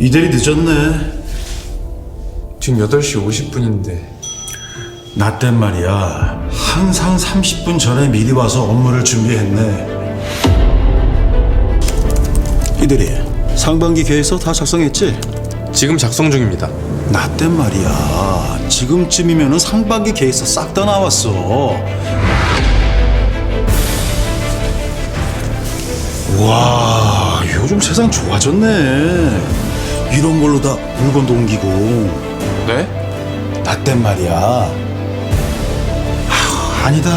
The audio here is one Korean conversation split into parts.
이대리 늦었네. 지금 8시 50분인데 나 땐 말이야. 항상 30분 전에 미리 와서 업무를 준비했네. 이대리, 상반기 계획서 다 작성했지? 지금 작성 중입니다. 나 땐 말이야. 지금쯤이면은 상반기 계획서 싹 다 나왔어. 와, 요즘 세상 좋아졌네. 이런 걸로 다 물건도 옮기고. 네? 나 땐 말이야. 아, 아니다.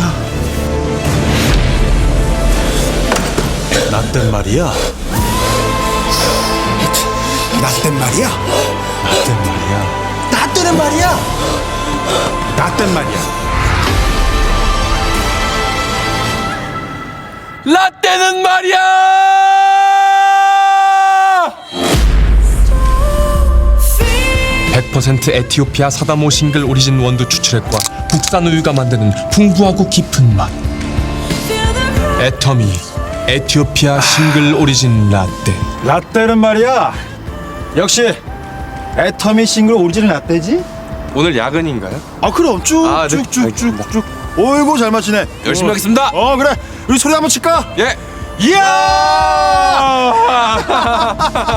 나 땐 말이야. 나 땐 말이야. 나 땐 말이야. 나 때는 말이야. 나 땐 말이야. 라떼는 말이야! (100% 에티오피아 사다모 싱글 오리진 원두 추출액과 국산 우유가 만드는 풍부하고 깊은 맛 애터미 에티오피아 싱글 오리진 라떼 라떼는 말이야. 역시 애터미 싱글 오리지널 라떼지? 오늘 야근인가요? 아 그럼 아, 네. 쭉쭉쭉쭉쭉. 어이구 잘 마시네. 열심히 하겠습니다 어 그래. 우리 소리 한번 칠까? 예 이야!